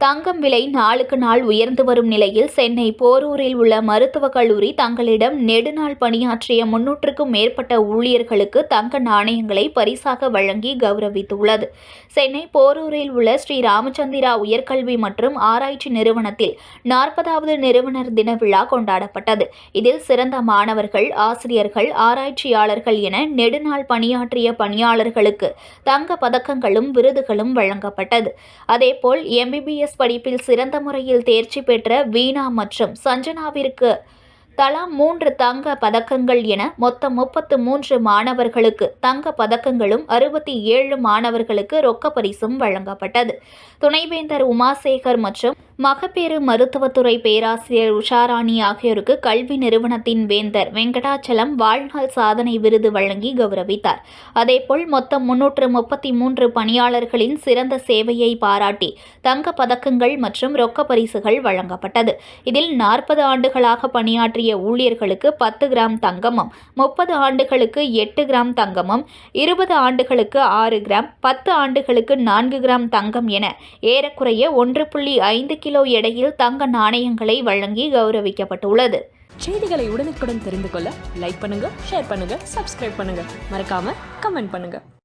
தங்கம் விலை நாளுக்கு நாள் உயர்ந்து வரும் நிலையில் சென்னை போரூரில் உள்ள மருத்துவக் கல்லூரி தங்களிடம் நெடுநாள் பணியாற்றிய முன்னூற்றுக்கும் மேற்பட்ட ஊழியர்களுக்கு தங்க நாணயங்களை பரிசாக வழங்கி கௌரவித்துள்ளது. சென்னை போரூரில் உள்ள ஸ்ரீ ராமச்சந்திரா உயர்கல்வி மற்றும் ஆராய்ச்சி நிறுவனத்தில் நாற்பதாவது நிறுவனர் தின விழா கொண்டாடப்பட்டது. இதில் சிறந்த மாணவர்கள் ஆசிரியர்கள் ஆராய்ச்சியாளர்கள் என நெடுநாள் பணியாற்றிய பணியாளர்களுக்கு தங்க பதக்கங்களும் விருதுகளும் வழங்கப்பட்டது. அதேபோல் எம்பிபிஎஸ் எம்பிபிஎஸ் படிப்பில் சிறந்த முறையில் தேர்ச்சி பெற்ற வீணா மற்றும் சஞ்சனாவிற்கு தலா மூன்று தங்க பதக்கங்கள் என மொத்தம் முப்பத்து மூன்று மாணவர்களுக்கு தங்க பதக்கங்களும் அறுபத்தி ஏழு மாணவர்களுக்கு ரொக்க பரிசும் வழங்கப்பட்டது. துணைவேந்தர் உமாசேகர் மற்றும் மகப்பேறு மருத்துவத்துறை பேராசிரியர் உஷாராணி ஆகியோருக்கு கல்வி நிறுவனத்தின் வேந்தர் வெங்கடாச்சலம் வாழ்நாள் சாதனை விருது வழங்கி கௌரவித்தார். அதேபோல் மொத்தம் முன்னூற்று முப்பத்தி மூன்று பணியாளர்களின் சிறந்த சேவையை பாராட்டி தங்க பதக்கங்கள் மற்றும் ரொக்க பரிசுகள் வழங்கப்பட்டது. இதில் நாற்பது ஆண்டுகளாக பணியாற்றிய ஊழியர்களுக்கு பத்து கிராம் தங்கமும் முப்பது ஆண்டுகளுக்கு எட்டு கிராம் தங்கமும் இருபது ஆண்டுகளுக்கு ஆறு கிராம் பத்து ஆண்டுகளுக்கு நான்கு கிராம் தங்கம் என ஏறக்குறைய ஒன்று புள்ளி ஐந்து கிலோ எடையில் தங்க நாணயங்களை வழங்கி கௌரவிக்கப்பட்டுள்ளது. செய்திகளை உடனுக்குடன் தெரிந்து கொள்ள லைக் பண்ணுங்க ஷேர் பண்ணுங்க சப்ஸ்கிரைப் பண்ணுங்க. மறக்காம கமெண்ட் பண்ணுங்க.